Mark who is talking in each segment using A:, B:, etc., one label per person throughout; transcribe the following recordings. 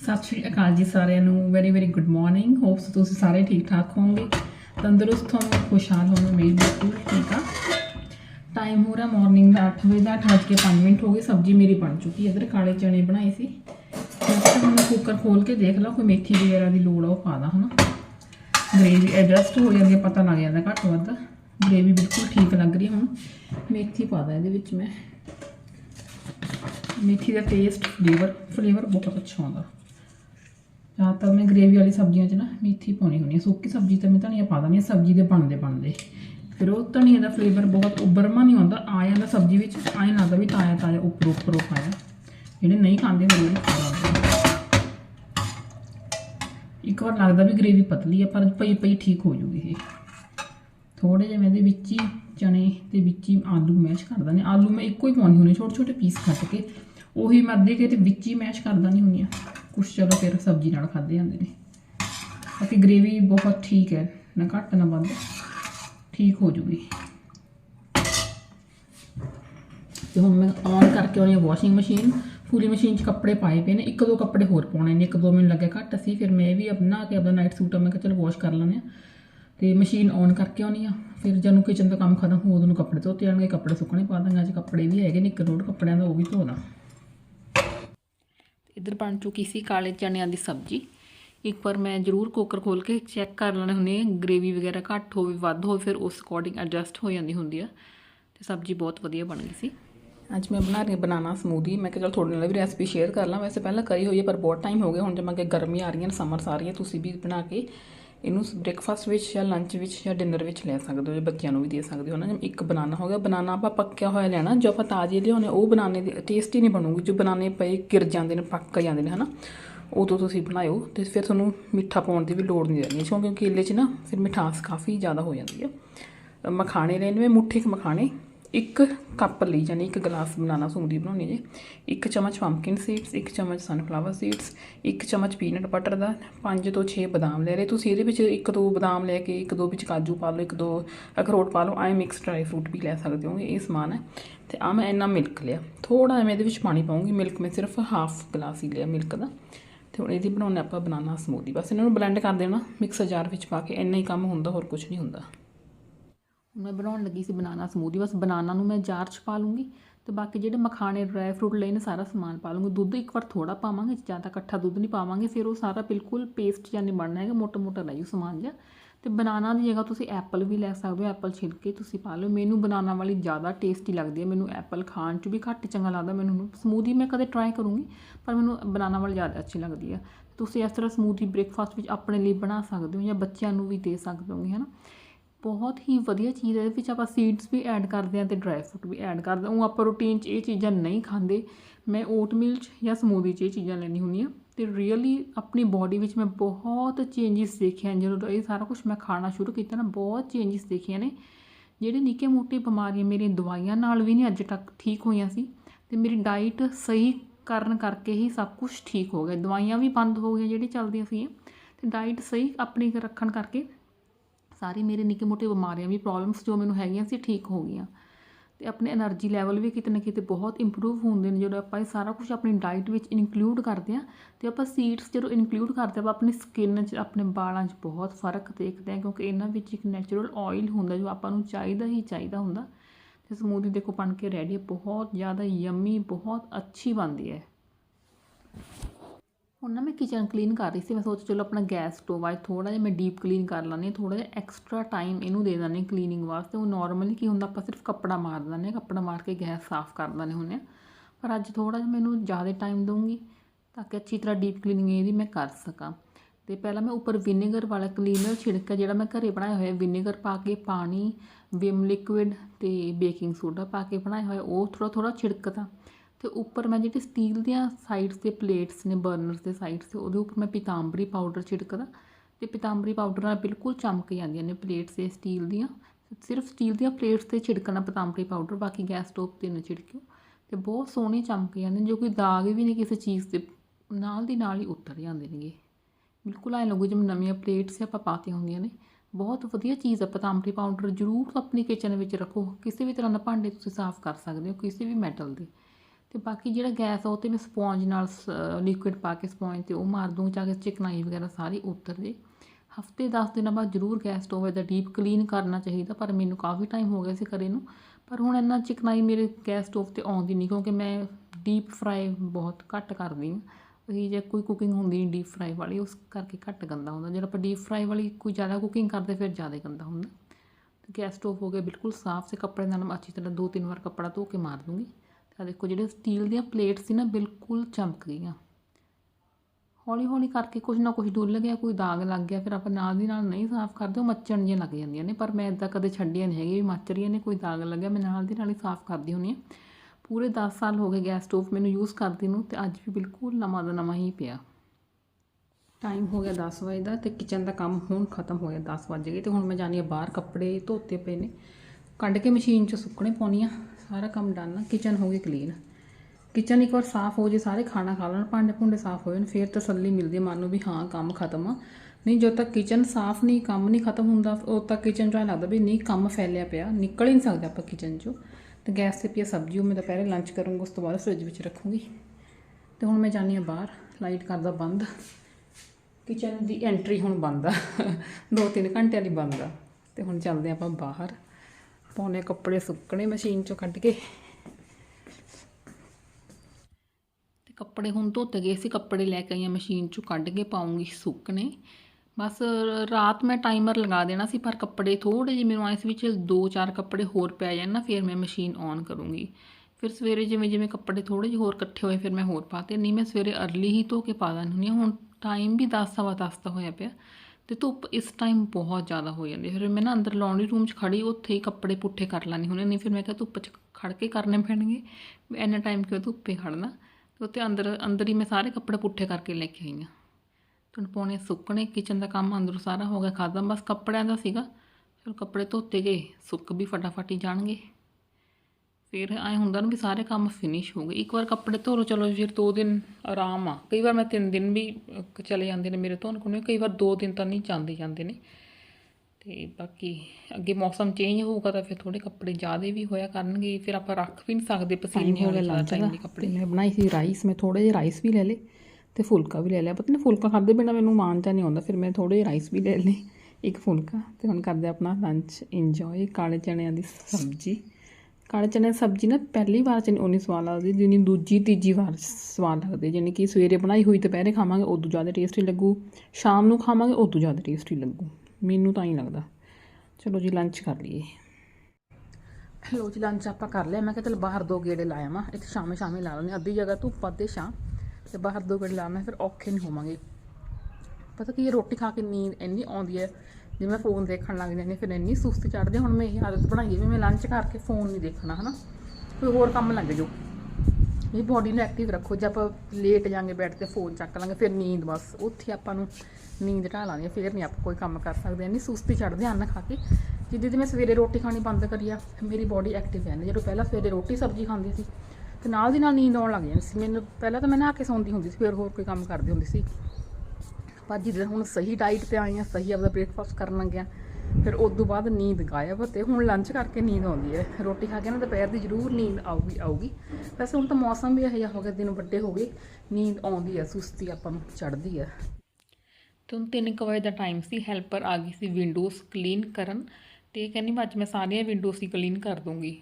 A: ਸਤਿ ਸ਼੍ਰੀ ਅਕਾਲ ਜੀ ਸਾਰਿਆਂ ਨੂੰ। Very very good morning hopes ਤੁਸੀਂ ਸਾਰੇ ਠੀਕ ਠਾਕ ਹੋਵੋਗੇ। ਤੰਦਰੁਸਤ ਹੋਵੋਗੇ, ਖੁਸ਼ਹਾਲ ਹੋਵੋਗੇ ਮੇਰੀ ਬਿਲਕੁਲ ਠੀਕ ਆ। ਟਾਈਮ ਹੋ ਰਿਹਾ ਮਾਰਨਿੰਗ ਦਾ 8 ਵਜੇ ਦਾ 8:05 ਮਿੰਟ ਹੋ ਗਏ। ਸਬਜ਼ੀ ਮੇਰੀ ਬਣ ਚੁੱਕੀ ਹੈ। ਇਧਰ ਕਾਲੇ ਚਣੇ ਬਣਾਏ ਸੀ। ਤੇ ਹੁਣ ਕੁੱਕਰ ਖੋਲ ਕੇ ਦੇਖ ਲਓ ਕੋਈ ਮੇਥੀ ਵਗੈਰਾ ਦੀ ਲੋੜ ਆ, ਉਹ ਪਾ ਦਾਂ, ਹਨਾ। ਗ੍ਰੇਵੀ ਐਡਜਸਟ ਹੋ ਜਾਂਦੀ ਹੈ ਪਤਾ ਲੱਗ ਜਾਂਦਾ ਘੱਟ ਵੱਧ। ਗ੍ਰੇਵੀ ਬਿਲਕੁਲ ਠੀਕ ਲੱਗ ਰਹੀ ਹੁਣ। ਮੇਥੀ ਪਾ ਦਾਂ ਇਹਦੇ ਵਿੱਚ ਮੈਂ। ਮੇਥੀ ਦਾ ਟੇਸਟ ਫਲੇਵਰ ਫਲੇਵਰ ਬਹੁਤ ਅੱਛਾ ਆਉਂਦਾ। ਜ਼ਿਆਦਾਤਰ ਮੈਂ ਗ੍ਰੇਵੀ ਵਾਲੀ ਸਬਜ਼ੀਆਂ 'ਚ ਨਾ ਮੇਥੀ ਪਾਉਣੀ ਹੁੰਦੀ ਹੈ। ਸੁੱਕੀ ਸਬਜ਼ੀ ਤਾਂ ਮੈਂ ਧਨੀਆ ਪਾ ਦਿੰਦੀ ਹਾਂ, ਸਬਜ਼ੀ ਦੇ ਬਣਦੇ ਬਣਦੇ। ਫਿਰ ਉਹ ਧਨੀਆ ਦਾ ਫਲੇਵਰ ਬਹੁਤ ਉੱਭਰਮਾ ਨਹੀਂ ਆਉਂਦਾ, ਆ ਜਾਂਦਾ ਸਬਜ਼ੀ ਵਿੱਚ, ਐਂ ਲੱਗਦਾ ਵੀ ਤਾਜ਼ਾ ਤਾਜ਼ਾ ਉੱਪਰ ਉੱਪਰੋਂ ਪਾਇਆ ਜਿਹੜੇ ਨਹੀਂ ਖਾਂਦੇ ਫਿਰ ਉਹ ਇੱਕ ਵਾਰ ਲੱਗਦਾ ਵੀ ਗ੍ਰੇਵੀ ਪਤਲੀ ਆ, ਪਰ ਪਈ ਪਈ ਠੀਕ ਹੋ ਜੂਗੀ ਇਹ। ਥੋੜੇ ਜਿਹੇ ਮੈਂ ਇਹਦੇ ਵਿੱਚ ਹੀ ਚਨੇ ਤੇ ਵਿੱਚ ਹੀ ਆਲੂ ਮੈਸ਼ ਕਰ ਦਿੰਦੇ ਆਲੂ ਮੈਂ ਇੱਕੋ ਹੀ ਪਾਉਣੀ ਹੁੰਦੀ ਛੋਟੇ ਛੋਟੇ ਪੀਸ ਕੱਟ ਕੇ। ਉਹੀ ਮੈਂ ਅੱਧੇ ਕੇ ਤੇ ਵਿੱਚ ਹੀ ਮੈਸ਼ ਕਰ ਦਿੰਦੀ ਹੁੰਦੀ ਆ ਕੁਛ ਚਲੋ ਫਿਰ ਸਬਜ਼ੀ ਨਾਲ ਖਾਦੇ ਜਾਂਦੇ ਨੇ। ਬਾਕੀ ਗ੍ਰੇਵੀ ਬਹੁਤ ਠੀਕ ਹੈ, ਨਾ ਘੱਟ ਨਾ ਵੱਧ, ਠੀਕ ਹੋ ਜੂਗੀ। ਤੇ ਹੁਣ ਮੈਂ ਔਨ ਕਰਕੇ ਆਉਣੀ ਆ ਵਾਸ਼ਿੰਗ ਮਸ਼ੀਨ ਫੁੱਲੀ ਮਸ਼ੀਨ 'ਚ ਕੱਪੜੇ ਪਾਏ ਪਏ ਨੇ, ਇੱਕ ਦੋ ਕੱਪੜੇ ਹੋਰ ਪਾਉਣੇ ਨੇ, ਇੱਕ ਦੋ ਮੈਨੂੰ ਲੱਗਿਆ ਘੱਟ ਸੀ, ਫਿਰ ਮੈਂ ਵੀ ਆਪਣਾ ਕਿ ਆਪਣਾ ਨਾਈਟ ਸੂਟ ਆ, ਮੈਂ ਕਿਹਾ ਚਲ ਵਾਸ਼ ਕਰ ਲੈਂਦੇ ਆ। ਤੇ ਮਸ਼ੀਨ ਔਨ ਕਰਕੇ ਆਉਣੀ ਆ, ਫਿਰ ਜਦੋਂ ਕਿਚਨ ਦਾ ਕੰਮ ਖਤਮ ਹੋ ਉਦੋਂ ਕੱਪੜੇ ਧੋਤੇ ਜਾਣਗੇ, ਕੱਪੜੇ ਸੁੱਕਣੇ ਪਾ ਦਾਂਗੇ, ਅੱਜ ਕੱਪੜੇ ਵੀ ਹੈਗੇ ਨੇ, ਇੱਕ ਲੋਡ ਕੱਪੜਿਆਂ ਦਾ, ਉਹ ਵੀ ਧੋਣਾ ਇੱਧਰ ਬਣ ਚੁੱਕੀ ਸੀ ਕਾਲੇ ਚਣਿਆਂ ਦੀ ਸਬਜ਼ੀ। ਇੱਕ ਵਾਰ ਮੈਂ ਜ਼ਰੂਰ ਕੁੱਕਰ ਖੋਲ ਕੇ ਚੈੱਕ ਕਰ ਲੈਣੇ ਹੁੰਦੇ ਗ੍ਰੇਵੀ ਵਗੈਰਾ ਘੱਟ ਹੋਵੇ, ਵੱਧ ਹੋਵੇ, ਫਿਰ ਉਸ ਅਕੋਰਡਿੰਗ ਐਡਜਸਟ ਹੋ ਜਾਂਦੀ ਹੁੰਦੀ ਆ। ਤੇ ਸਬਜ਼ੀ ਬਹੁਤ ਵਧੀਆ ਬਣ ਗਈ ਸੀ। ਅੱਜ ਮੈਂ ਬਣਾ ਰਹੀ ਬਨਾਨਾ ਸਮੂਦੀ ਮੈਂ ਕਿਹਾ ਚਲ ਤੁਹਾਡੇ ਨਾਲ ਵੀ ਰੈਸਪੀ ਸ਼ੇਅਰ ਕਰ ਲਾਂ। ਵੈਸੇ ਪਹਿਲਾਂ ਕਰੀ ਹੋਈ ਹੈ ਪਰ ਬਹੁਤ ਟਾਈਮ ਹੋ ਗਿਆ। ਹੁਣ ਜਮਾਂ ਕਿ ਗਰਮੀ ਆ ਰਹੀਆਂ ਸਮਰਸ ਆ ਰਹੀਆਂ, ਤੁਸੀਂ ਵੀ ਬਣਾ ਕੇ ਇਹਨੂੰ ਬ੍ਰੇਕਫਾਸਟ ਵਿੱਚ ਜਾਂ ਲੰਚ ਵਿੱਚ ਜਾਂ ਡਿਨਰ ਵਿੱਚ ਲੈ ਸਕਦੇ ਹੋ, ਜੇ ਬੱਚਿਆਂ ਨੂੰ ਵੀ ਦੇ ਸਕਦੇ ਹੋ। ਨਾ ਜਿਵੇਂ ਇੱਕ ਬਨਾਨਾ ਹੋ ਗਿਆ। ਬਨਾਨਾ ਆਪਾਂ ਪੱਕਿਆ ਹੋਇਆ ਲੈਣਾ। ਜੋ ਆਪਾਂ ਤਾਜ਼ੇ ਲਿਆਉਣੇ, ਉਹ ਬਨਾਨੇ ਦੀ ਟੇਸਟੀ ਨਹੀਂ ਬਣੂਗੀ। ਜੋ ਬਨਾਨੇ ਪਏ ਗਿਰ ਜਾਂਦੇ ਨੇ, ਪੱਕ ਜਾਂਦੇ ਨੇ, ਹਨਾ? ਉਦੋਂ ਤੁਸੀਂ ਬਣਾਇਓ ਤੇ ਫਿਰ ਤੁਹਾਨੂੰ ਮਿੱਠਾ ਪਾਉਣ ਦੀ ਵੀ ਲੋੜ ਨਹੀਂ ਰਹਿਣੀ ਕਿਉਂਕਿ ਕੇਲੇ 'ਚ ਨਾ ਫਿਰ ਮਿਠਾਸ ਕਾਫੀ ਜ਼ਿਆਦਾ ਹੋ ਜਾਂਦੀ ਹੈ। ਮਖਾਣੇ ਲੈਣੇ ਮੁੱਠੀ ਕੁ ਮਖਾਣੇ। ਇੱਕ ਕੱਪ ਲਈ ਯਾਨੀ ਇੱਕ ਗਲਾਸ ਬਨਾਨਾ ਸਮੂਦੀ ਬਣਾਉਣੀ ਜੇ। ਇੱਕ ਚਮਚ ਪੰਪਕਿਨ ਸੀਡਸ ਇੱਕ ਚਮਚ ਸਨਫਲਾਵਰ ਸੀਡਸ ਇੱਕ ਚਮਚ ਪੀਨਟ ਬਟਰ ਦਾ 5 ਤੋਂ 6 ਬਦਾਮ ਲੈ ਰਹੇ। ਤੁਸੀਂ ਇਹਦੇ ਵਿੱਚ ਇੱਕ ਦੋ ਬਦਾਮ ਲੈ ਕੇ, ਇੱਕ ਦੋ ਵਿੱਚ ਕਾਜੂ ਪਾ ਲਓ, ਇੱਕ ਦੋ ਅਖਰੋਟ ਪਾ ਲਓ ਆਏ ਮਿਕਸ ਡਰਾਈ ਫਰੂਟ ਵੀ ਲੈ ਸਕਦੇ ਹੋਗੇ, ਇਹ ਸਮਾਨ ਹੈ। ਤੇ ਆ ਮੈਂ ਇੰਨਾ ਮਿਲਕ ਲਿਆ। ਥੋੜਾ ਜਿਹਾ ਮੈਂ ਇਹਦੇ ਵਿੱਚ ਪਾਣੀ ਪਾਉਂਗੀ ਮਿਲਕ ਮੈਂ ਸਿਰਫ ਹਾਫ ਗਲਾਸ ਹੀ ਲਿਆ ਮਿਲਕ ਦਾ। ਤੇ ਹੁਣ ਇਹਦੀ ਬਣਾਉਣਾ ਆਪਾਂ ਬਨਾਨਾ ਸਮੂਦੀ ਬਸ ਇਹਨਾਂ ਨੂੰ ਬਲੈਂਡ ਕਰ ਦੇਣਾ ਮਿਕਸ ਜਾਰ ਵਿੱਚ ਪਾ ਕੇ, ਇੰਨਾ ਹੀ ਕੰਮ ਹੁੰਦਾ, ਹੋਰ ਕੁਝ ਨਹੀਂ ਹੁੰਦਾ। ਮੈਂ ਬਣਾਉਣ ਲੱਗੀ ਸੀ ਬਨਾਨਾ ਸਮੂਦੀ ਬਸ ਬਨਾਨਾ ਨੂੰ ਮੈਂ ਜਾਰ 'ਚ ਪਾ ਲੂੰਗੀ ਤੇ ਬਾਕੀ ਜਿਹੜੇ ਮਖਾਣੇ ਡਰਾਈ ਫਰੂਟ ਲਏ ਨੇ ਸਾਰਾ ਸਮਾਨ ਪਾ ਲੂੰਗੀ। ਦੁੱਧ ਇੱਕ ਵਾਰ ਥੋੜਾ ਪਾਵਾਂਗੇ ਜ਼ਿਆਦਾ ਇਕੱਠਾ ਦੁੱਧ ਨਹੀਂ ਪਾਵਾਂਗੇ, ਫਿਰ ਉਹ ਸਾਰਾ ਬਿਲਕੁਲ ਪੇਸਟ ਜਾਂ ਨਹੀਂ ਬਣਨਾ ਹੈਗਾ ਮੋਟਾ ਮੋਟਾ ਰਹਿ ਜੂ ਸਮਾਨ ਜਿਹਾ। ਤੇ ਬਨਾਨਾ ਦੀ ਜਗ੍ਹਾ ਤੁਸੀਂ ਐਪਲ ਵੀ ਲੈ ਸਕਦੇ ਹੋ ਐਪਲ ਛਿਲ ਕੇ ਤੁਸੀਂ ਪਾ ਲਓ। ਮੈਨੂੰ ਬਨਾਨਾ ਵਾਲੀ ਜ਼ਿਆਦਾ ਟੇਸਟੀ ਲੱਗਦੀ ਹੈ, ਮੈਨੂੰ ਐਪਲ ਖਾਣ 'ਚ ਵੀ ਘੱਟ ਚੰਗਾ ਲੱਗਦਾ, ਮੈਨੂੰ ਸਮੂਦੀ ਮੈਂ ਕਦੇ ਟਰਾਈ ਕਰੂੰਗੀ, ਪਰ ਮੈਨੂੰ ਬਨਾਨਾ ਵਾਲੀ ਜ਼ਿਆਦਾ ਅੱਛੀ ਲੱਗਦੀ ਹੈ। ਤੁਸੀਂ ਇਸ ਤਰ੍ਹਾਂ ਸਮੂਦੀ ਬ੍ਰੇਕਫਾਸਟ ਵਿੱਚ ਆਪਣੇ ਲਈ ਬਣਾ ਸਕਦੇ ਹੋ ਜਾਂ ਬੱਚਿਆਂ ਨੂੰ ਵੀ ਦੇ ਸਕਦੇ ਹੋਗੇ ਨਾ ਬਹੁਤ ਹੀ ਵਧੀਆ ਚੀਜ਼ ਹੈ, ਇਹਦੇ ਵਿੱਚ ਆਪਾਂ ਸੀਡਸ ਵੀ ਐਡ ਕਰਦੇ ਹਾਂ ਤੇ ਡਰਾਈ ਫਰੂਟ ਵੀ ਐਡ ਕਰਦੇ ਹਾਂ। ਉਹ ਆਪਾਂ ਰੂਟੀਨ 'ਚ ਇਹ ਚੀਜ਼ਾਂ ਨਹੀਂ ਖਾਂਦੇ। ਮੈਂ ਓਟ ਮਿਲ 'ਚ ਜਾਂ ਸਮੂਦੀ 'ਚ ਇਹ ਚੀਜ਼ਾਂ ਲੈਣੀ ਹੁੰਦੀਆਂ ਤੇ ਰੀਅਲੀ ਆਪਣੀ ਬਾਡੀ ਵਿੱਚ ਮੈਂ ਬਹੁਤ ਚੇਂਜਸ ਦੇਖਿਆ ਜਦੋਂ ਇਹ ਸਾਰਾ ਕੁਝ ਮੈਂ ਖਾਣਾ ਸ਼ੁਰੂ ਕੀਤਾ ਨਾ, ਬਹੁਤ ਚੇਂਜਸ ਦੇਖੀਆਂ ਨੇ। ਜਿਹੜੇ ਨਿੱਕੇ ਮੋਟੇ ਬਿਮਾਰੀਆਂ ਮੇਰੀਆਂ ਦਵਾਈਆਂ ਨਾਲ ਵੀ ਨਹੀਂ ਅੱਜ ਤੱਕ ਠੀਕ ਹੋਈਆਂ ਸੀ ਤੇ ਮੇਰੀ ਡਾਈਟ ਸਹੀ ਕਰਨ ਕਰਕੇ ਹੀ ਸਭ ਕੁਝ ਠੀਕ ਹੋ ਗਿਆ। ਦਵਾਈਆਂ ਵੀ ਬੰਦ ਹੋ ਗਈਆਂ ਜਿਹੜੀ ਚੱਲਦੀਆਂ ਸੀ ਤੇ ਡਾਈਟ ਸਹੀ ਆਪਣੀ ਰੱਖਣ ਕਰਕੇ ਸਾਰੇ ਮੇਰੇ ਨਿੱਕੇ ਮੋਟੇ ਬਿਮਾਰੀਆਂ ਵੀ ਪ੍ਰੋਬਲਮਸ ਜੋ ਮੈਨੂੰ ਹੈਗੀਆਂ ਸੀ, ਠੀਕ ਹੋ ਗਈਆਂ। ਤੇ ਆਪਣੇ એનર્ਜੀ ਲੈਵਲ ਵੀ ਕਿਤੇ ਨਾ ਕਿਤੇ ਬਹੁਤ ਇੰਪਰੂਵ ਹੁੰਦੇ ਨੇ, ਜਦੋਂ ਆਪਾਂ ਇਹ ਸਾਰਾ ਕੁਝ ਆਪਣੀ ਡਾਈਟ ਵਿੱਚ ਇਨਕਲੂਡ ਕਰਦੇ ਆ ਤੇ ਆਪਾਂ ਸੀਡਸ ਜਦੋਂ ਇਨਕਲੂਡ ਕਰਦੇ ਆਪਾਂ ਆਪਣੀ ਸਕਿਨ 'ਚ, ਆਪਣੇ ਵਾਲਾਂ 'ਚ ਬਹੁਤ ਫ਼ਰਕ ਦੇਖਦੇ ਆ ਕਿਉਂਕਿ ਇਹਨਾਂ ਵਿੱਚ ਇੱਕ ਨੇਚਰਲ ਆਇਲ ਹੁੰਦਾ, ਜੋ ਆਪਾਂ ਨੂੰ ਚਾਹੀਦਾ ਹੀ ਚਾਹੀਦਾ ਹੁੰਦਾ। ਤੇ ਸਮੂਦੀ ਦੇਖੋ ਬਣ ਕੇ ਰੈਡੀ ਬਹੁਤ ਜ਼ਿਆਦਾ ਯੰਮੀ ਬਹੁਤ ਅੱਛੀ ਬਣਦੀ ਹੈ। ਹੁਣ ਨਾ ਮੈਂ ਕਿਚਨ ਕਲੀਨ ਕਰ ਰਹੀ ਸੀ, ਮੈਂ ਸੋਚ ਚਲੋ ਆਪਣਾ ਗੈਸ ਸਟੋਵ ਆ ਥੋੜਾ ਜਿਹਾ ਮੈਂ ਡੀਪ ਕਲੀਨ ਕਰ ਲਾਂਨੀ ਥੋੜਾ ਜਿਹਾ ਐਕਸਟਰਾ ਟਾਈਮ ਇਹਨੂੰ ਦੇ ਦਾਂਨੇ ਕਲੀਨਿੰਗ ਵਾਸਤੇ। ਉਹ ਨਾਰਮਲੀ ਕੀ ਹੁੰਦਾ, ਆਪਾਂ ਸਿਰਫ ਕੱਪੜਾ ਮਾਰ ਦਿੰਦੇ ਕੱਪੜਾ ਮਾਰ ਕੇ ਗੈਸ ਸਾਫ਼ ਕਰ ਦਿੰਦੇ ਹੁੰਦੇ ਆ ਪਰ ਅੱਜ ਥੋੜਾ ਜਿਹਾ ਮੈਨੂੰ ਜ਼ਿਆਦਾ ਟਾਈਮ ਦਊਂਗੀ ਤਾਂ ਕਿ ਅੱਛੀ ਤਰ੍ਹਾਂ ਡੀਪ ਕਲੀਨਿੰਗ ਇਹਦੀ ਮੈਂ ਕਰ ਸਕਾਂ। ਤੇ ਪਹਿਲਾਂ ਮੈਂ ਉੱਪਰ ਵਿਨੇਗਰ ਵਾਲਾ ਕਲੀਨਰ ਛਿੜਕਿਆ, ਜਿਹੜਾ ਮੈਂ ਘਰੇ ਬਣਾਇਆ ਹੋਇਆ ਵਿਨੇਗਰ ਪਾ ਕੇ, ਪਾਣੀ ਵਿਮ ਲਿਕੁਇਡ ਤੇ ਬੇਕਿੰਗ ਸੋਡਾ ਪਾ ਕੇ ਬਣਾਇਆ ਹੋਇਆ, ਉਹ ਥੋੜਾ ਥੋੜਾ ਛਿੜਕਦਾ ਤੇ ਉੱਪਰ ਮੈਂ ਜਿਹੜੀ ਸਟੀਲ ਦੀਆਂ ਸਾਈਡਸ ਤੇ ਪਲੇਟਸ ਨੇ ਬਰਨਰਸ ਦੇ ਸਾਈਡਸ ਤੇ ਉਹਦੇ ਉੱਪਰ ਮੈਂ ਪੀਤਾਂਬਰੀ ਪਾਊਡਰ ਛਿੜਕਦਾ ਤੇ ਪੀਤਾਂਬਰੀ ਪਾਊਡਰ ਨਾਲ ਬਿਲਕੁਲ ਚਮਕ ਜਾਂਦੀਆਂ ਨੇ ਪਲੇਟਸ ਇਹ ਸਟੀਲ ਦੀਆਂ। ਸਿਰਫ ਸਟੀਲ ਦੀਆਂ ਪਲੇਟਸ ਤੇ ਛਿੜਕਣਾ ਪੀਤਾਂਬਰੀ ਪਾਊਡਰ ਬਾਕੀ ਗੈਸ ਸਟੋਵ ਤੇ ਨਾ ਛਿੜਕਿਓ। ਤੇ ਬਹੁਤ ਸੋਹਣੇ ਚਮਕ ਜਾਂਦੇ ਨੇ, ਜੋ ਕੋਈ ਦਾਗ ਵੀ ਨਹੀਂ ਕਿਸੇ ਚੀਜ਼ ਤੇ ਨਾਲ ਦੀ ਨਾਲ ਹੀ ਉਤਰ ਜਾਂਦੇ ਨੇਗੇ ਬਿਲਕੁਲ ਐ ਲੱਗੂ ਜਿਵੇਂ ਨਵੀਆਂ ਪਲੇਟਸ ਆਪਾਂ ਪਾਤੀਆਂ ਹੁੰਦੀਆਂ ਨੇ। ਬਹੁਤ ਵਧੀਆ ਚੀਜ਼ ਹੈ ਪਤਾਂਬਰੀ ਪਾਊਡਰ ਜ਼ਰੂਰ ਆਪਣੀ ਕਿਚਨ ਵਿੱਚ ਰੱਖੋ। ਕਿਸੇ ਵੀ ਤਰ੍ਹਾਂ ਦਾ ਭਾਂਡੇ ਤੁਸੀਂ ਸਾਫ਼ ਕਰ ਸਕਦੇ ਹੋ, ਕਿਸੇ ਵੀ ਮੈਟਲ ਦੇ। ਤੇ ਬਾਕੀ ਜਿਹੜਾ ਗੈਸ ਆ, ਉਹ ਤੇ ਮੈਂ ਸਪੌਂਜ ਨਾਲ ਲਿਕੁਇਡ ਪਾ ਕੇ ਸਪੌਂਜ ਤੇ ਉਹ ਮਾਰ ਦੂੰਗੀ ਤਾਂ ਕਿ ਚਿਕਨਾਈ ਵਗੈਰਾ ਸਾਰੀ ਉਤਰ ਜੇ ਹਫ਼ਤੇ 10 ਦਿਨਾਂ ਬਾਅਦ ਜ਼ਰੂਰ ਗੈਸ ਸਟੋਵ ਦਾ ਡੀਪ ਕਲੀਨ ਕਰਨਾ ਚਾਹੀਦਾ, ਪਰ ਮੈਨੂੰ ਕਾਫੀ ਟਾਈਮ ਹੋ ਗਿਆ ਸੀ ਕਰੇ ਨੂੰ। ਪਰ ਹੁਣ ਇੰਨਾ ਚਿਕਨਾਈ ਮੇਰੇ ਗੈਸ ਸਟੋਵ ਤੇ ਆਉਂਦੀ ਨਹੀਂ, ਕਿਉਂਕਿ ਮੈਂ ਡੀਪ ਫਰਾਈ ਬਹੁਤ ਘੱਟ ਕਰਦੀ ਹਾਂ। ਇਹ ਜੇ ਕੋਈ ਕੁਕਿੰਗ ਹੁੰਦੀ ਨਹੀਂ ਡੀਪ ਫਰਾਈ ਵਾਲੀ, ਉਸ ਕਰਕੇ ਘੱਟ ਗੰਦਾ ਹੁੰਦਾ। ਜਦੋਂ ਆਪਾਂ ਡੀਪ ਫਰਾਈ ਵਾਲੀ ਕੋਈ ਜ਼ਿਆਦਾ ਕੁਕਿੰਗ ਕਰਦੇ, ਫਿਰ ਜ਼ਿਆਦਾ ਗੰਦਾ ਹੁੰਦਾ। ਤੇ ਗੈਸ ਸਟੋਵ ਹੋ ਗਿਆ ਬਿਲਕੁਲ ਸਾਫ਼, ਤੇ ਕੱਪੜੇ ਨਾਲ ਮੈਂ ਅੱਛੀ ਤਰ੍ਹਾਂ ਦੋ ਤਿੰਨ ਵਾਰ ਕੱਪੜਾ ਧੋ ਕੇ ਮਾਰ ਦੂੰਗੀ। ਤਾਂ ਦੇਖੋ ਜਿਹੜੇ ਸਟੀਲ ਦੀਆਂ ਪਲੇਟਸ ਸੀ ਨਾ ਬਿਲਕੁਲ ਚਮਕ ਗਈਆਂ। ਹੌਲੀ ਹੌਲੀ ਕਰਕੇ ਕੁਝ ਨਾ ਕੁਝ ਡੁੱਲ ਗਿਆ, ਕੋਈ ਦਾਗ ਲੱਗ ਗਿਆ, ਫਿਰ ਆਪਾਂ ਨਾਲ ਦੀ ਨਾਲ ਨਹੀਂ ਸਾਫ਼ ਕਰਦੇ, ਉਹ ਮੱਚਣ ਜਿਹੀਆਂ ਲੱਗ ਜਾਂਦੀਆਂ ਨੇ, ਪਰ ਮੈਂ ਇਦਾਂ ਕਦੇ ਛੱਡੀਆਂ ਨਹੀਂ ਹੈਗੀ ਵੀ ਮੱਚ ਰਹੀਆਂ ਨੇ, ਕੋਈ ਦਾਗ ਲੱਗਿਆ, ਮੈਂ ਨਾਲ ਦੀ ਨਾਲ ਹੀ ਸਾਫ਼ ਕਰਦੀ ਹੁੰਦੀ ਹਾਂ। ਪੂਰੇ 10 ਸਾਲ ਹੋ ਗਏ ਗੈਸ ਸਟੋਵ ਮੈਨੂੰ ਯੂਜ਼ ਕਰਦੀ ਨੂੰ ਤੇ ਅੱਜ ਵੀ ਬਿਲਕੁਲ ਨਵਾਂ ਦਾ ਨਵਾਂ ਹੀ ਪਿਆ। ਟਾਈਮ ਹੋ ਗਿਆ 10 ਵਜੇ ਦਾ ਤੇ ਕਿਚਨ ਦਾ ਕੰਮ ਹੁਣ ਖਤਮ ਹੋ ਗਿਆ 10 ਵਜ ਗਏ ਤੇ ਹੁਣ ਮੈਂ ਜਾਣੀ ਆ ਬਾਹਰ ਕੱਪੜੇ ਧੋਤੇ ਪਏ ਨੇ, ਕੱਢ ਕੇ ਮਸ਼ੀਨ 'ਚ ਸੁੱਕਣੇ ਪਾਉਣੀ ਆ। ਸਾਰਾ ਕੰਮ ਡਨ ਆ ਕਿਚਨ ਹੋ ਗਈ ਕਲੀਨ ਕਿਚਨ ਇੱਕ ਵਾਰ ਸਾਫ਼ ਹੋ ਜੇ, ਸਾਰੇ ਖਾਣਾ ਖਾ ਲੈਣ, ਭਾਂਡੇ ਭੁੰਡੇ ਸਾਫ਼ ਹੋ ਜਾਣ, ਫਿਰ ਤਸੱਲੀ ਮਿਲਦੀ ਮਨ ਨੂੰ ਵੀ ਹਾਂ, ਕੰਮ ਖਤਮ ਆ। ਨਹੀਂ, ਜਦੋਂ ਤੱਕ ਕਿਚਨ ਸਾਫ਼ ਨਹੀਂ, ਕੰਮ ਨਹੀਂ ਖਤਮ ਹੁੰਦਾ, ਉਦੋਂ ਤੱਕ ਕਿਚਨ 'ਚ ਐਂ ਲੱਗਦਾ ਵੀ ਨਹੀਂ, ਕੰਮ ਫੈਲਿਆ ਪਿਆ, ਨਿਕਲ ਹੀ ਨਹੀਂ ਸਕਦਾ ਆਪਾਂ ਕਿਚਨ 'ਚੋਂ। ਤੇ ਗੈਸ ਤੇ ਪਿਆ ਸਬਜ਼ੀ, ਉਹ ਮੈਂ ਦੁਪਹਿਰੇ ਲੰਚ ਕਰੂੰਗੀ, ਉਸ ਤੋਂ ਬਾਅਦ ਫ੍ਰਿਜ ਵਿੱਚ ਰੱਖੂੰਗੀ। ਤੇ ਹੁਣ ਮੈਂ ਜਾਣੀ ਆ ਬਾਹਰ ਲਾਈਟ ਕਰਦਾ ਬੰਦ। ਕਿਚਨ ਦੀ ਐਂਟਰੀ ਹੁਣ ਬੰਦ ਆ, ਦੋ ਤਿੰਨ ਘੰਟਿਆਂ ਲਈ ਬੰਦ ਆ। ਤੇ ਹੁਣ ਚੱਲਦੇ ਆਪਾਂ ਬਾਹਰ। ਪਾਉਣੇ ਕੱਪੜੇ ਸੁੱਕਣੇ ਮਸ਼ੀਨ ਚੋਂ ਕੱਢ ਕੇ। ਤੇ ਕੱਪੜੇ ਹੁਣ ਧੋਤੇ ਗਏ ਸੀ, ਕੱਪੜੇ ਲੈ ਕੇ ਆਈਆਂ ਮਸ਼ੀਨ ਚੋਂ ਕੱਢ ਕੇ ਪਾਉਂਗੀ ਸੁੱਕਣੇ। ਬਸ ਰਾਤ ਮੈਂ ਟਾਈਮਰ ਲਗਾ ਦੇਣਾ ਸੀ, ਪਰ ਕੱਪੜੇ ਥੋੜੇ ਜਿਹੇ ਮੈਨੂੰ ਇਸ ਵਿੱਚ ਦੋ ਚਾਰ ਕੱਪੜੇ ਹੋਰ ਪੈ ਜਾਣ ਨਾ, ਫਿਰ ਮੈਂ ਮਸ਼ੀਨ ਔਨ ਕਰੂੰਗੀ। ਫਿਰ ਸਵੇਰੇ ਜਿਵੇਂ ਜਿਵੇਂ ਕੱਪੜੇ ਥੋੜੇ ਜਿਹੇ ਹੋਰ ਇਕੱਠੇ ਹੋਏ, ਫਿਰ ਮੈਂ ਹੋਰ ਪਾਤੇ ਨਹੀਂ, ਮੈਂ ਸਵੇਰੇ ਅਰਲੀ ਹੀ ਧੋ ਕੇ ਪਾ ਦਿੰਦੀ ਹਾਂ। ਹੁਣ ਟਾਈਮ ਵੀ 10 ਸਵਾ 10 ਦਾ ਹੋਇਆ ਪਿਆ। ਤੇ ਧੁੱਪ ਇਸ ਟਾਈਮ ਬਹੁਤ ਜ਼ਿਆਦਾ ਹੋ ਜਾਂਦੀ ਹੈ। ਫਿਰ ਮੈਂ ਨਾ ਅੰਦਰ ਲਾਉਂਡਰੀ ਰੂਮ 'ਚ ਖੜੀ, ਉੱਥੇ ਹੀ ਕੱਪੜੇ ਪੁੱਠੇ ਕਰ ਲੈਣੀ ਹੁੰਦੀ ਨਹੀਂ ਫਿਰ ਮੈਂ ਕਿਹਾ ਧੁੱਪ 'ਚ ਖੜ ਕੇ ਕਰਨੇ ਪੈਣਗੇ। ਵੀ ਇੰਨਾ ਟਾਈਮ ਕਿਉਂ ਧੁੱਪੇ ਖੜਨਾ? ਤੇ ਉੱਥੇ ਅੰਦਰ ਅੰਦਰ ਹੀ ਮੈਂ ਸਾਰੇ ਕੱਪੜੇ ਪੁੱਠੇ ਕਰਕੇ ਲੈ ਕੇ ਆਈ ਹਾਂ। ਤੇ ਹੁਣ ਪਾਉਣੇ ਸੁੱਕਣੇ ਕਿਚਨ ਦਾ ਕੰਮ ਅੰਦਰੋਂ ਸਾਰਾ ਹੋ ਗਿਆ। ਖਾਦਮ ਬਸ ਕੱਪੜਿਆਂ ਦਾ ਸੀਗਾ। ਫਿਰ ਕੱਪੜੇ ਧੋਤੇ ਗਏ, ਸੁੱਕ ਵੀ ਫਟਾਫਟ ਹੀ ਜਾਣਗੇ। ਫਿਰ ਐ ਹੁੰਦਾ ਨਾ ਵੀ ਸਾਰੇ ਕੰਮ ਫਿਨਿਸ਼ ਹੋ ਗਏ। ਇੱਕ ਵਾਰ ਕੱਪੜੇ ਧੋ ਲਓ ਚਲੋ ਫਿਰ ਦੋ ਦਿਨ ਆਰਾਮ ਆ। ਕਈ ਵਾਰ ਮੈਂ ਤਿੰਨ ਦਿਨ ਵੀ ਚਲੇ ਜਾਂਦੇ ਨੇ ਮੇਰੇ ਧੋਣ ਕੋਲ ਕਈ ਵਾਰ ਦੋ ਦਿਨ ਤਾਂ ਨਹੀਂ ਜਾਂਦੇ ਜਾਂਦੇ ਨੇ। ਤੇ ਬਾਕੀ ਅੱਗੇ ਮੌਸਮ ਚੇਂਜ ਹੋਊਗਾ ਤਾਂ ਫਿਰ ਥੋੜੇ ਕੱਪੜੇ ਜ਼ਿਆਦੇ ਵੀ ਹੋਇਆ ਕਰਨਗੇ। ਫਿਰ ਆਪਾਂ ਰੱਖ ਵੀ ਨਹੀਂ ਸਕਦੇ ਪਸੀਨੇ ਵਾਲੇ ਟਾਈਮ ਦੇ। ਕੱਪੜੇ। ਮੈਂ ਬਣਾਈ ਸੀ ਰਾਈਸ ਮੈਂ ਥੋੜੇ ਜਿਹੇ ਰਾਈਸ ਵੀ ਲੈ ਲੇ ਤੇ ਫੁਲਕਾ ਵੀ ਲੈ ਲਿਆ। ਪਤਾ ਨਹੀਂ ਫੁਲਕਾ ਖਾਦੇ ਬਿਨਾ ਮੈਨੂੰ ਮਾਨ ਤਾਂ ਨਹੀਂ ਆਉਂਦਾ। ਫਿਰ ਮੈਂ ਥੋੜੇ ਰਾਈਸ ਵੀ ਲੈ ਲਏ ਇੱਕ ਫੁਲਕਾ ਤੇ ਹੁਣ ਕਰਦੇ ਆਪਣਾ ਲੰਚ ਇੰਜੋਏ ਕਾਲੇ ਚਣਿਆਂ ਦੀ ਸਬਜ਼ੀ। ਕਾਲੇ ਚਨੇ ਦੀ ਸਬਜ਼ੀ ਨਾ ਪਹਿਲੀ ਵਾਰ ਚ ਨਹੀਂ ਉਨੀ ਸਵਾਦ ਲੱਗਦੀ, ਜਿੰਨੀ ਦੂਜੀ, ਤੀਜੀ ਵਾਰ ਸਵਾਦ ਲੱਗਦੀ ਜਾਨੀ ਕਿ ਸਵੇਰੇ ਬਣਾਈ ਹੋਈ ਦੁਪਹਿਰੇ ਖਾਵਾਂਗੇ, ਉਦੋਂ ਜ਼ਿਆਦਾ ਟੇਸਟੀ ਲੱਗੂ। ਸ਼ਾਮ ਨੂੰ ਖਾਵਾਂਗੇ, ਉਦੋਂ ਜ਼ਿਆਦਾ ਟੇਸਟੀ ਲੱਗੂ। ਮੈਨੂੰ ਤਾਂ ਹੀ ਲੱਗਦਾ। ਚਲੋ ਜੀ ਲੰਚ ਕਰ ਲਈਏ। ਲੋ ਜੀ ਲੰਚ ਆਪਾਂ ਕਰ ਲਿਆ। ਮੈਂ ਕਿਹਾ ਚਲ ਬਾਹਰ ਦੋ ਗੇੜੇ ਲਾਇਆ ਮਾ ਇੱਥੇ ਸ਼ਾਮੇ ਸ਼ਾਮੇ ਲਾ ਲੈਂਦੇ ਅੱਧੀ ਜਗ੍ਹਾ ਧੁੱਪ, ਅੱਧੇ ਸ਼ਾਮ ਤੇ ਬਾਹਰ ਦੋ ਗੇੜੇ ਲਾਣਾ ਫਿਰ ਔਖੇ ਨਹੀਂ ਹੋਵਾਂਗੇ। ਪਤਾ ਕੀ ਇਹ ਰੋਟੀ ਖਾ ਕੇ ਨੀਂਦ ਇੰਨੀ ਆਉਂਦੀ ਹੈ ਜੇ ਮੈਂ ਫੋਨ ਦੇਖਣ ਲੱਗ ਜਾਂਦੀ ਹਾਂ, ਫਿਰ ਇੰਨੀ ਸੁਸਤੀ ਚੜ੍ਹਦੀ ਹੁਣ ਮੈਂ ਇਹ ਆਦਤ ਬਣਾਈ ਵੀ ਮੈਂ ਲੰਚ ਕਰਕੇ ਫੋਨ ਨਹੀਂ ਦੇਖਣਾ ਹਨਾ? ਕੋਈ ਹੋਰ ਕੰਮ ਲੱਗ ਜਾਓ ਇਹ ਬੋਡੀ ਨੂੰ ਐਕਟਿਵ ਰੱਖੋ ਜੇ ਆਪਾਂ ਲੇਟ ਜਾਂਗੇ ਬੈੱਡ ਤੇ ਫੋਨ ਚੱਕ ਲਾਂਗੇ ਫਿਰ ਨੀਂਦ ਬਸ। ਉੱਥੇ ਆਪਾਂ ਨੂੰ ਨੀਂਦ ਢਾ ਲਾਂਗੇ ਫਿਰ ਨਹੀਂ ਆਪਾਂ ਕੋਈ ਕੰਮ ਕਰ ਸਕਦੇ। ਇੰਨੀ ਸੁਸਤੀ ਚੜ੍ਹਦੀ ਆ ਅੰਨ ਖਾ ਕੇ। ਜਿੱਦੀ ਦੀ ਮੈਂ ਸਵੇਰੇ ਰੋਟੀ ਖਾਣੀ ਬੰਦ ਕਰੀ ਆ ਮੇਰੀ ਬੋਡੀ ਐਕਟਿਵ ਹੈ। ਜਦੋਂ ਪਹਿਲਾਂ ਸਵੇਰੇ ਰੋਟੀ ਸਬਜ਼ੀ ਖਾਂਦੀ ਸੀ ਤੇ ਨਾਲ ਦੀ ਨਾਲ ਨੀਂਦ ਆਉਣ ਲੱਗ ਜਾਂਦੀ ਸੀ। ਮੈਨੂੰ ਪਹਿਲਾਂ ਤਾਂ ਮੈਂ ਨਹਾ ਕੇ ਸੌਂਦੀ ਹੁੰਦੀ ਸੀ ਫਿਰ ਹੋਰ ਕੋਈ ਕੰਮ ਕਰਦੀ ਹੁੰਦੀ ਸੀ। ਪਰ ਜਿੱਦਾਂ ਹੁਣ ਸਹੀ ਡਾਈਟ ਤੇ ਆਈ ਆ ਸਹੀ ਆਪਦਾ ਬ੍ਰੇਕਫਾਸਟ ਕਰਨ ਲੱਗਿਆ ਫਿਰ ਉਸ ਤੋਂ ਬਾਅਦ ਨੀਂਦ ਗਾਇਬ ਤੇ ਹੁਣ ਲੰਚ ਕਰਕੇ ਨੀਂਦ ਆਉਂਦੀ ਹੈ। ਰੋਟੀ ਖਾ ਕੇ ਨਾ ਦੁਪਹਿਰ ਦੀ ਜ਼ਰੂਰ ਨੀਂਦ ਆਊਗੀ ਆਊਗੀ। ਵੈਸੇ ਹੁਣ ਤਾਂ ਮੌਸਮ ਵੀ ਇਹੋ ਜਿਹਾ ਹੋ ਗਿਆ, ਦਿਨ ਵੱਡੇ ਹੋ ਗਏ, ਨੀਂਦ ਆਉਂਦੀ ਹੈ, ਸੁਸਤੀ ਆਪਾਂ ਨੂੰ ਚੜ੍ਹਦੀ ਹੈ। ਤੇ ਹੁਣ ਤਿੰਨ ਕੁ ਵਜੇ ਦਾ ਟਾਈਮ ਸੀ ਹੈਲਪਰ ਆ ਗਈ ਸੀ ਵਿੰਡੋਜ਼ ਕਲੀਨ ਕਰਨ ਤੇ ਕਹਿੰਦੀ ਮੈਂ ਅੱਜ ਮੈਂ ਸਾਰੀਆਂ ਵਿੰਡੋਜ਼ ਹੀ ਕਲੀਨ ਕਰ ਦੂੰਗੀ।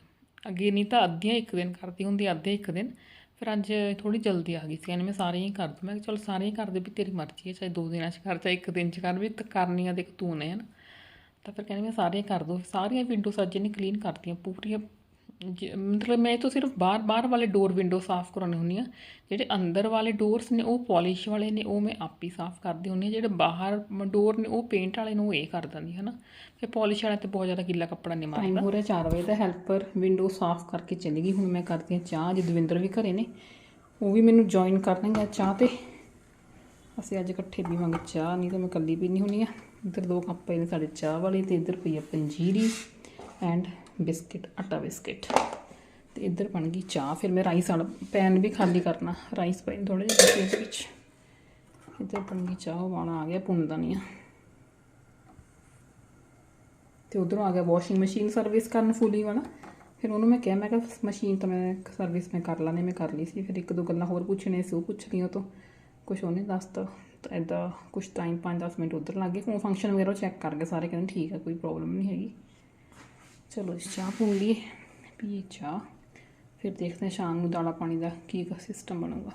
A: ਅੱਗੇ ਨਹੀਂ ਤਾਂ ਅੱਧੀਆਂ ਇੱਕ ਦਿਨ ਕਰਦੀ ਹੁੰਦੀ, ਅੱਧੇ ਇੱਕ ਦਿਨ। ਫਿਰ ਅੱਜ ਥੋੜੀ ਜਲਦੀ ਆ ਗਈ ਸੀ ਕਹਿੰਦੇ ਮੈਂ ਸਾਰੀਆਂ ਹੀ ਕਰ ਦੂੰ ਮੈਂ ਕਿਹਾ ਚਲ ਸਾਰੀਆਂ ਹੀ ਕਰ ਦੇ ਵੀ ਤੇਰੀ ਮਰਜ਼ੀ ਹੈ, ਚਾਹੇ ਦੋ ਦਿਨਾਂ 'ਚ ਕਰ, ਚਾਹੇ ਇੱਕ ਦਿਨ 'ਚ ਕਰ, ਵੀ ਤੇ ਕਰਨੀਆਂ ਦੇਖ ਤੂੰ ਨੇ ਹਨ ਤਾਂ ਫਿਰ ਕਹਿੰਦੀ ਮੈਂ ਸਾਰੀਆਂ ਕਰ ਦੋ, ਸਾਰੀਆਂ ਵਿੰਡੋਜ਼ ਅੱਜ ਇਹਨੇ ਕਲੀਨ ਕਰਤੀਆਂ, ਪੂਰੀਆਂ ਮਤਲਬ ਮੈਂ ਤਾਂ ਸਿਰਫ ਬਾਹਰ ਬਾਹਰ ਵਾਲੇ ਡੋਰ ਵਿੰਡੋ ਸਾਫ਼ ਕਰਾਉਣੀ ਹੁੰਦੀ ਆ ਜਿਹੜੇ ਅੰਦਰ ਵਾਲੇ ਡੋਰਸ ਨੇ, ਉਹ ਪਾਲਿਸ਼ ਵਾਲੇ ਨੇ, ਉਹ ਮੈਂ ਆਪ ਹੀ ਸਾਫ਼ ਕਰਦੀ ਹੁੰਦੀ ਆ ਜਿਹੜੇ ਬਾਹਰ ਡੋਰ ਨੇ, ਉਹ ਪੇਂਟ ਵਾਲੇ ਨੂੰ, ਉਹ ਇਹ ਕਰ ਦਿੰਦੀ ਹੈ ਨਾ ਫਿਰ ਪਾਲਿਸ਼ ਵਾਲੇ ਤੇ ਬਹੁਤ ਜ਼ਿਆਦਾ ਗਿੱਲਾ ਕੱਪੜਾ ਨਹੀਂ ਮਾਰਦਾ। ਟਾਈਮ ਹੋ ਰਿਹਾ 4 ਵਜੇ ਦਾ ਹੈਲਪਰ ਵਿੰਡੋ ਸਾਫ਼ ਕਰਕੇ ਚਲੀ ਗਈ। ਹੁਣ ਮੈਂ ਕਰਦੀ ਹਾਂ ਚਾਹ, ਜੇ ਦਵਿੰਦਰ ਵੀ ਘਰੇ ਨੇ, ਉਹ ਵੀ ਮੈਨੂੰ ਜੁਆਇਨ ਕਰਨਗੇ ਚਾਹ ਤੇ। ਅਸੀਂ ਅੱਜ ਇਕੱਠੇ ਪੀਵਾਂਗੇ ਚਾਹ, ਨਹੀਂ ਤਾਂ ਮੈਂ ਇਕੱਲੀ ਪੀਣੀ ਹੁੰਦੀ ਆ ਇੱਧਰ ਦੋ ਕੱਪ ਪਏ ਨੇ ਸਾਡੇ ਚਾਹ ਵਾਲੇ, ਤੇ ਇੱਧਰ ਪਈ ਆ ਪੰਜੀਰੀ ਐਂਡ ਬਿਸਕਿਟ, ਆਟਾ ਬਿਸਕਿਟ। ਤੇ ਇੱਧਰ ਬਣ ਗਈ ਚਾਹ। ਫਿਰ ਮੈਂ ਰਾਈਸ ਵਾਲਾ ਪੈਨ ਵੀ ਖਾਲੀ ਕਰਨਾ। ਰਾਈਸ ਪਏ ਥੋੜੇ ਜਿਹੇ ਇਹਦੇ ਵਿੱਚ। ਇੱਧਰ ਬਣ ਗਈ ਚਾਹ ਵਾਲਾ ਆ ਗਿਆ ਪੁੰਦਾ ਨਹੀਂ ਆ ਤੇ ਉਧਰੋਂ ਆ ਗਿਆ ਵਾਸ਼ਿੰਗ ਮਸ਼ੀਨ ਸਰਵਿਸ ਕਰਨ ਫੁੱਲੀ ਵਾਲਾ। ਫਿਰ ਉਹਨੂੰ ਮੈਂ ਕਿਹਾ ਮੈਂ ਕਿਹਾ, ਮਸ਼ੀਨ ਤਾਂ ਮੈਂ ਸਰਵਿਸ ਮੈਂ ਕਰ ਲਾਣੇ ਮੈਂ ਕਰ ਲਈ ਸੀ। ਫਿਰ ਇੱਕ ਦੋ ਗੱਲਾਂ ਹੋਰ ਪੁੱਛਣੇ ਸੀ, ਉਹ ਪੁੱਛ ਲਈ ਉਹ ਤੋਂ। ਕੁਝ ਉਹਨੇ ਦੱਸਤਾ ਤਾਂ। ਇਦਾਂ ਕੁਝ ਟਾਈਮ 5-10 ਮਿੰਟ ਉਧਰ ਲੱਗ ਗਏ। ਫੋਨ ਫੰਕਸ਼ਨ ਵਗੈਰਾ ਚੈੱਕ ਕਰ ਗਏ ਸਾਰੇ ਕਹਿੰਦੇ ਠੀਕ ਹੈ ਕੋਈ ਪ੍ਰੋਬਲਮ ਨਹੀਂ ਹੈਗੀ। ਚਲੋ ਜੀ ਚਾਹ ਪੂਣ ਲਈਏ ਪੀਏ ਚਾਹ, ਫਿਰ ਦੇਖਦੇ ਹਾਂ ਸ਼ਾਮ ਨੂੰ ਦਾਣਾ ਪਾਣੀ ਦਾ ਕੀ ਸਿਸਟਮ ਬਣੂਗਾ।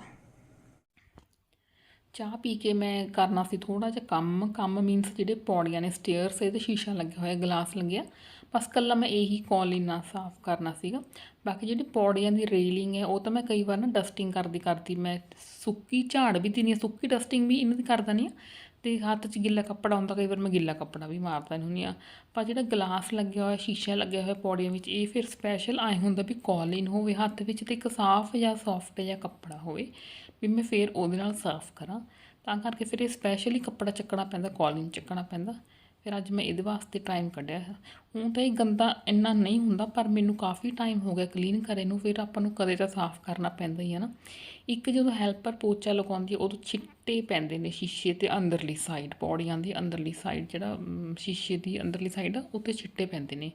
A: ਚਾਹ ਪੀ ਕੇ ਮੈਂ ਕਰਨਾ ਸੀ ਥੋੜਾ ਜਿਹਾ ਕੰਮ ਕੰਮ ਮੀਨਸ ਜਿਹੜੇ ਪੌੜੀਆਂ ਨੇ ਸਟੇਅਰਸ ਇਹ ਇਹਦੇ ਸ਼ੀਸ਼ਾ ਲੱਗਿਆ ਹੋਇਆ ਗਲਾਸ ਲੱਗਿਆ ਬਸ ਕੱਲਾ ਮੈਂ ਇਹੀ ਕੌਲੀਨਾ ਸਾਫ਼ ਕਰਨਾ ਸੀਗਾ। ਬਾਕੀ ਜਿਹੜੀ ਪੌੜੀਆਂ ਦੀ ਰੇਲਿੰਗ ਹੈ, ਉਹ ਤਾਂ ਮੈਂ ਕਈ ਵਾਰ ਨਾ ਡਸਟਿੰਗ ਕਰਦੀ ਕਰਦੀ ਮੈਂ ਸੁੱਕੀ ਝਾੜ ਵੀ ਦਿੰਦੀ ਹਾਂ, ਸੁੱਕੀ ਡਸਟਿੰਗ ਵੀ ਇਹਨਾਂ ਦੀ ਕਰ ਦਿੰਦੀ ਹਾਂ। ਅਤੇ ਹੱਥ 'ਚ ਗਿੱਲਾ ਕੱਪੜਾ ਹੁੰਦਾ, ਕਈ ਵਾਰ ਮੈਂ ਗਿੱਲਾ ਕੱਪੜਾ ਵੀ ਮਾਰਦਾ ਨਹੀਂ ਹੁੰਦੀ ਆ ਪਰ ਜਿਹੜਾ ਗਲਾਸ ਲੱਗਿਆ ਹੋਇਆ, ਸ਼ੀਸ਼ਾ ਲੱਗਿਆ ਹੋਇਆ ਪੌੜੀਆਂ ਵਿੱਚ, ਇਹ ਫਿਰ ਸਪੈਸ਼ਲ ਆਏ ਹੁੰਦਾ ਵੀ ਕੌਲਿਨ ਹੋਵੇ ਹੱਥ ਵਿੱਚ ਤੇ ਇੱਕ ਸਾਫ਼ ਜਾਂ ਸੌਫਟ ਜਿਹਾ ਕੱਪੜਾ ਹੋਵੇ, ਵੀ ਮੈਂ ਫਿਰ ਉਹਦੇ ਨਾਲ ਸਾਫ਼ ਕਰਾਂ। ਤਾਂ ਕਰਕੇ ਫਿਰ ਇਹ ਸਪੈਸ਼ਲੀ ਕੱਪੜਾ ਚੱਕਣਾ ਪੈਂਦਾ ਕੌਲਿਨ ਚੱਕਣਾ ਪੈਂਦਾ। ਫਿਰ ਅੱਜ ਮੈਂ ਇਹਦੇ ਵਾਸਤੇ ਟਾਈਮ ਕੱਢਿਆ ਹੁਣ ਤਾਂ ਇਹ ਗੰਦਾ ਇੰਨਾ ਨਹੀਂ ਹੁੰਦਾ, ਪਰ ਮੈਨੂੰ ਕਾਫੀ ਟਾਈਮ ਹੋ ਗਿਆ ਕਲੀਨ ਕਰੇ ਨੂੰ, ਫਿਰ ਆਪਾਂ ਨੂੰ ਕਦੇ ਤਾਂ ਸਾਫ਼ ਕਰਨਾ ਪੈਂਦਾ ਹੀ ਹੈ ਨਾ। ਇੱਕ ਜਦੋਂ ਹੈਲਪਰ ਪੋਚਾ ਲਗਾਉਂਦੀ ਉਦੋਂ ਛਿੱਟੇ ਪੈਂਦੇ ਨੇ ਸ਼ੀਸ਼ੇ ਤੇ ਅੰਦਰਲੀ ਸਾਈਡ ਪੌੜੀਆਂ ਦੀ ਅੰਦਰਲੀ ਸਾਈਡ ਜਿਹੜਾ ਸ਼ੀਸ਼ੇ ਦੀ ਅੰਦਰਲੀ ਸਾਈਡ ਆ, ਉੱਤੇ ਛਿੱਟੇ ਪੈਂਦੇ ਨੇ।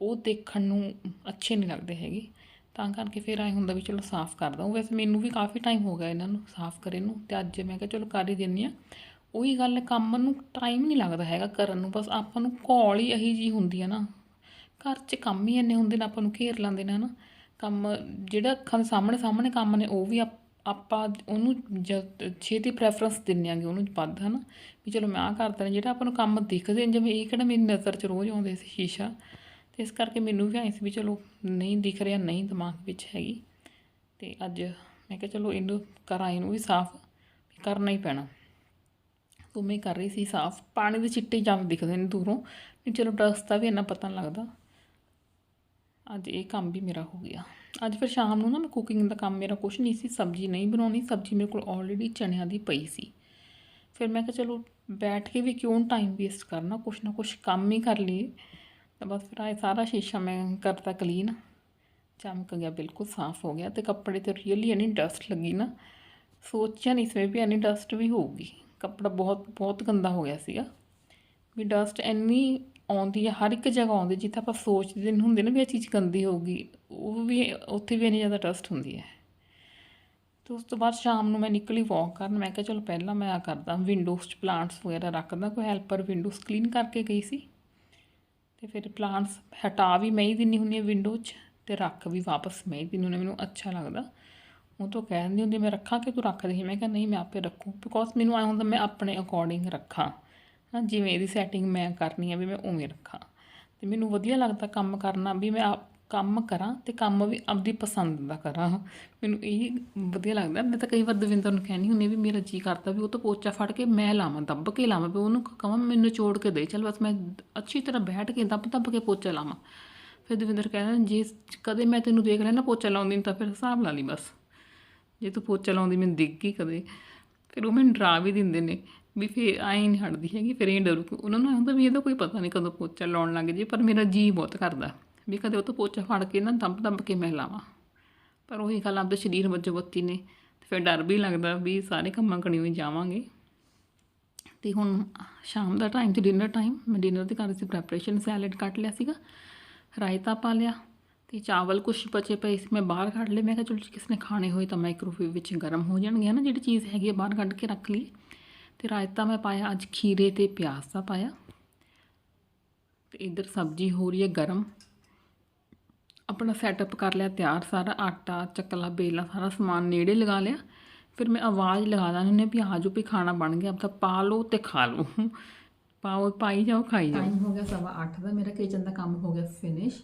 A: ਉਹ ਦੇਖਣ ਨੂੰ ਅੱਛੇ ਨਹੀਂ ਲੱਗਦੇ ਹੈਗੇ। ਤਾਂ ਕਰਕੇ ਫਿਰ ਐਂ ਹੁੰਦਾ ਵੀ ਚਲੋ ਸਾਫ਼ ਕਰ ਦਊਂ ਵੈਸੇ ਮੈਨੂੰ ਵੀ ਕਾਫੀ ਟਾਈਮ ਹੋ ਗਿਆ ਇਹਨਾਂ ਨੂੰ ਸਾਫ਼ ਕਰੇ ਨੂੰ, ਤੇ ਅੱਜ ਮੈਂ ਕਿਹਾ ਚਲੋ ਕਰ ਹੀ ਦਿੰਨੀ ਆ ਉਹੀ ਗੱਲ ਕੰਮ ਨੂੰ ਟਾਈਮ ਨਹੀਂ ਲੱਗਦਾ ਹੈਗਾ ਕਰਨ ਨੂੰ, ਬਸ ਆਪਾਂ ਨੂੰ ਘੋਲ ਹੀ ਇਹੀ ਜੀ ਹੁੰਦੀ ਹੈ ਨਾ। ਘਰ 'ਚ ਕੰਮ ਹੀ ਇੰਨੇ ਹੁੰਦੇ ਨੇ, ਆਪਾਂ ਨੂੰ ਘੇਰ ਲੈਂਦੇ ਨੇ ਹਨਾ। ਕੰਮ ਜਿਹੜਾ ਅੱਖਾਂ ਦੇ ਸਾਹਮਣੇ ਸਾਹਮਣੇ ਕੰਮ ਨੇ, ਉਹ ਵੀ ਆਪਾਂ ਉਹਨੂੰ ਜਦ ਛੇਤੀ ਪ੍ਰੈਫਰੈਂਸ ਦਿੰਦੇ ਆਂਗੇ, ਉਹਨੂੰ ਵੱਧ ਹਨਾ। ਵੀ ਚਲੋ ਮੈਂ ਆਹ ਕਰਦਾ ਨੇ, ਜਿਹੜਾ ਆਪਾਂ ਨੂੰ ਕੰਮ ਦਿਖਦੇ ਨੇ, ਜਿਵੇਂ ਇਹ ਕਿਹੜਾ ਮੇਰੀ ਨਜ਼ਰ 'ਚ ਰੋਜ਼ ਆਉਂਦੇ ਸੀ ਸ਼ੀਸ਼ਾ। ਤੇ ਇਸ ਕਰਕੇ ਮੈਨੂੰ ਵੀ ਐਂ ਸੀ ਵੀ ਚਲੋ ਨਹੀਂ ਦਿਖ ਰਿਹਾ, ਨਹੀਂ ਦਿਮਾਗ ਵਿੱਚ ਹੈਗੀ। ਤੇ ਅੱਜ ਮੈਂ ਕਿਹਾ ਚਲੋ ਇਹਨੂੰ ਕਰਾਂ ਇਹਨੂੰ ਵੀ ਸਾਫ਼ ਕਰਨਾ ਹੀ ਪੈਣਾ। ਤੂੰ ਮੈਂ ਕਰ ਰਹੀ ਸੀ ਸਾਫ਼। ਪਾਣੀ ਦੇ ਚਿੱਟੇ ਜੰਮ ਦਿਖਦੇ ਨੇ ਦੂਰੋਂ। ਵੀ ਚਲੋ ਡਸਟ ਦਾ ਵੀ ਇੰਨਾ ਪਤਾ ਨਹੀਂ ਲੱਗਦਾ। ਅੱਜ ਇਹ ਕੰਮ ਵੀ ਮੇਰਾ ਹੋ ਗਿਆ। ਅੱਜ ਫਿਰ ਸ਼ਾਮ ਨੂੰ ਨਾ ਮੈਂ ਕੁਕਿੰਗ ਦਾ ਕੰਮ ਮੇਰਾ ਕੁਝ ਨਹੀਂ ਸੀ, ਸਬਜ਼ੀ ਨਹੀਂ ਬਣਾਉਣੀ। ਸਬਜ਼ੀ ਮੇਰੇ ਕੋਲ ਆਲਰੇਡੀ ਚਣਿਆਂ ਦੀ ਪਈ ਸੀ। ਫਿਰ ਮੈਂ ਕਿਹਾ ਚਲੋ ਬੈਠ ਕੇ ਵੀ ਕਿਉਂ ਟਾਈਮ ਵੇਸਟ ਕਰਨਾ? ਕੁਛ ਨਾ ਕੁਛ ਕੰਮ ਹੀ ਕਰ ਲਈਏ। ਤਾਂ ਬਸ ਫਿਰ ਆਏ ਸਾਰਾ ਸ਼ੀਸ਼ਾ ਮੈਂ ਕਰਤਾ ਕਲੀਨ ਚਮਕ ਗਿਆ, ਬਿਲਕੁਲ ਸਾਫ਼ ਹੋ ਗਿਆ। ਤੇ ਕੱਪੜੇ ਤੇ ਰੀਅਲੀ ਇਨੀ ਡਸਟ ਲੱਗੀ ਨਾ। ਸੋਚਿਆ ਨਹੀਂ ਇਸ ਸੀ ਵੀ ਇਨੀ ਡਸਟ ਵੀ ਹੋਊਗੀ। ਕੱਪੜਾ ਬਹੁਤ ਬਹੁਤ ਗੰਦਾ ਹੋ ਗਿਆ ਸੀਗਾ। ਵੀ ਡਸਟ ਇੰਨੀ ਆਉਂਦੀ ਹੈ ਹਰ ਇੱਕ ਜਗ੍ਹਾ ਆਉਂਦੀ ਜਿੱਥੇ ਆਪਾਂ ਸੋਚਦੇ ਨਹੀਂ ਹੁੰਦੇ ਨਾ ਵੀ ਇਹ ਚੀਜ਼ ਗੰਦੀ ਹੋਊਗੀ, ਉਹ ਵੀ, ਉੱਥੇ ਵੀ ਇੰਨੀ ਜ਼ਿਆਦਾ ਡਸਟ ਹੁੰਦੀ ਹੈ। ਤੇ ਉਸ ਤੋਂ ਬਾਅਦ ਸ਼ਾਮ ਨੂੰ ਮੈਂ ਨਿਕਲੀ ਵਾਕ ਕਰਨ, ਮੈਂ ਕਿਹਾ ਚਲੋ ਪਹਿਲਾਂ ਮੈਂ ਆ ਕਰਦਾ ਵਿੰਡੋਜ਼ 'ਚ ਪਲਾਂਟਸ ਵਗੈਰਾ ਰੱਖਦਾ, ਕੋਈ ਹੈਲਪਰ ਵਿੰਡੋਜ਼ ਕਲੀਨ ਕਰਕੇ ਗਈ ਸੀ। ਤੇ ਫਿਰ ਪਲਾਂਟਸ ਹਟਾ ਵੀ ਮੈਂ ਹੀ ਦਿੰਦੀ ਹੁੰਦੀ ਹਾਂ ਵਿੰਡੋ 'ਚ, ਤੇ ਰੱਖ ਵੀ ਵਾਪਸ ਮੈਂ ਹੀ ਦਿੰਦੀ ਹੁੰਦੀ ਮੈਨੂੰ ਅੱਛਾ ਲੱਗਦਾ। ਉਹ ਤੋਂ ਕਹਿ ਦਿੰਦੀ ਹੁੰਦੀ ਮੈਂ ਰੱਖਾਂ ਕਿ ਤੂੰ ਰੱਖ ਦੇ। ਮੈਂ ਕਿਹਾ, ਨਹੀਂ, ਮੈਂ ਆਪੇ ਰੱਖੂ। ਬਿਕੋਜ਼ ਮੈਨੂੰ ਆਇਆ ਹੁੰਦਾ, ਮੈਂ ਆਪਣੇ ਅਕੋਰਡਿੰਗ ਰੱਖਾਂ। ਹਾਂ, ਜਿਵੇਂ ਇਹਦੀ ਸੈਟਿੰਗ ਮੈਂ ਕਰਨੀ ਆ ਵੀ ਮੈਂ ਉਵੇਂ ਰੱਖਾਂ। ਤੇ ਮੈਨੂੰ ਵਧੀਆ ਲੱਗਦਾ ਕੰਮ ਕਰਨਾ ਵੀ ਮੈਂ ਆਪ- ਕੰਮ ਕਰਾਂ ਤੇ ਕੰਮ ਵੀ ਆਪਦੀ ਪਸੰਦ ਦਾ ਕਰਾਂ। ਮੈਨੂੰ ਇਹ ਵਧੀਆ ਲੱਗਦਾ। ਮੈਂ ਤਾਂ ਕਈ ਵਾਰ ਦਵਿੰਦਰ ਨੂੰ ਕਹਿਣੀ ਹੁੰਦੀ ਵੀ ਮੇਰਾ ਜੀ ਕਰਦਾ ਵੀ ਉਹ ਤੋਂ ਪੋਚਾ ਫੜ ਕੇ ਮੈਂ ਲਾਵਾਂ, ਦੱਬ ਕੇ ਲਾਵਾਂ, ਵੀ ਉਹਨੂੰ ਕਹਾਂ ਮੈਨੂੰ ਨਿਚੋੜ ਕੇ ਦੇ, ਚੱਲ ਬਸ ਮੈਂ ਅੱਛੀ ਤਰ੍ਹਾਂ ਬੈਠ ਕੇ ਦੱਬ ਦੱਬ ਕੇ ਪੋਚਾ ਲਾਵਾਂ। ਫਿਰ ਦਵਿੰਦਰ ਕਹਿੰਦਾ, ਜੇ ਕਦੇ ਮੈਂ ਤੈਨੂੰ ਦੇਖ ਲਿਆ ਨਾ ਪੋਚਾ ਲਾਉਂਦੀ ਨੂੰ ਤਾਂ ਫਿਰ ਹਿਸਾਬ ਲਾ ਲਈ ਬਸ। ਜੇ ਤੂੰ ਪੋਚਾ ਲਾਉਂਦੀ, ਮੈਨੂੰ ਦਿਖ ਗਈ ਕਦੇ ਫਿਰ ਉਹ ਮੈਨੂੰ ਡਰਾ ਵੀ ਦਿੰਦੇ ਨੇ ਵੀ ਫਿਰ ਆਈ ਨਹੀਂ ਹਟਦੀ ਹੈਗੀ, ਫਿਰ ਇਹ ਡਰੂ। ਉਹਨਾਂ ਨੂੰ ਹੁੰਦਾ ਵੀ ਇਹਦਾ ਕੋਈ ਪਤਾ ਨਹੀਂ ਕਦੋਂ ਪੋਚਾ ਲਾਉਣ ਲੱਗ ਜੇ, ਪਰ ਮੇਰਾ ਜੀ ਬਹੁਤ ਕਰਦਾ ਵੀ ਕਦੇ ਉਹ ਤੋਂ ਪੋਚਾ ਫੜ ਕੇ ਨਾ ਦੰਬ ਦੱਬ ਕੇ ਮੈਂ ਲਾਵਾਂ। ਪਰ ਉਹੀ ਗੱਲ ਆਪਦੇ ਸਰੀਰ ਵਜੋਂ ਬੱਤੀ ਨੇ, ਤੇ ਫਿਰ ਡਰ ਵੀ ਲੱਗਦਾ ਵੀ ਸਾਰੇ ਕੰਮਾਂ ਕਣੀ ਹੋਈ ਜਾਵਾਂਗੇ। ਤੇ ਹੁਣ ਸ਼ਾਮ ਦਾ ਟਾਈਮ ਤੇ ਡਿਨਰ ਟਾਈਮ ਮੈਂ ਡਿਨਰ ਦੇ ਕਰ ਰਹੀ ਸੀ ਪ੍ਰੈਪਰੇਸ਼ਨ ਸੈਲਡ ਕੱਟ ਲਿਆ ਸੀਗਾ, ਰਾਇਤਾ ਪਾ ਲਿਆ। ਤੇ ਚਾਵਲ ਕੁਛ ਬਚੇ ਪਏ ਸੀ, ਮੈਂ ਬਾਹਰ ਕੱਢ ਲਏ। ਮੈਂ ਕਿਹਾ, ਚਲੋ ਜੇ, ਕਿਸੇ ਨੇ ਖਾਣੇ ਹੋਏ ਤਾਂ ਮਾਈਕ੍ਰੋਵੇਵ ਵਿੱਚ ਗਰਮ ਹੋ ਜਾਣਗੇ। ਨਾ ਜਿਹੜੀ ਚੀਜ਼ ਹੈਗੀ ਆ, ਬਾਹਰ ਕੱਢ ਕੇ ਰੱਖ ਲਈ ਤੇ ਰਾਇਤਾ ਮੈਂ ਪਾਇਆ, ਅੱਜ ਖੀਰੇ ਤੇ ਪਿਆਜ਼ ਦਾ ਪਾਇਆ। ਤੇ ਇਧਰ ਸਬਜ਼ੀ ਹੋ ਰਹੀ ਹੈ ਗਰਮ। ਆਪਣਾ ਸੈਟਅਪ ਕਰ ਲਿਆ ਤਿਆਰ ਸਾਰਾ, ਆਟਾ, ਚੱਕਲਾ, ਬੇਲਾ, ਸਾਰਾ ਸਮਾਨ ਨੇੜੇ ਲਗਾ ਲਿਆ। ਫਿਰ ਮੈਂ ਆਵਾਜ਼ ਲਗਾ ਦਾਂ ਨੇ ਵੀ ਆਜੋ ਵੀ ਖਾਣਾ ਬਣ ਗਿਆ। ਆਪਦਾ ਪਾ ਲਓ ਤੇ ਖਾ ਲਓ। ਪਾਓ, ਪਾਈ ਜਾਓ, ਖਾਈ ਜਾਓ। ਟਾਈਮ ਹੋ ਗਿਆ ਸਵਾ 8 ਦਾ, ਮੇਰਾ ਕਿਚਨ ਦਾ ਕੰਮ ਹੋ ਗਿਆ ਫਿਨਿਸ਼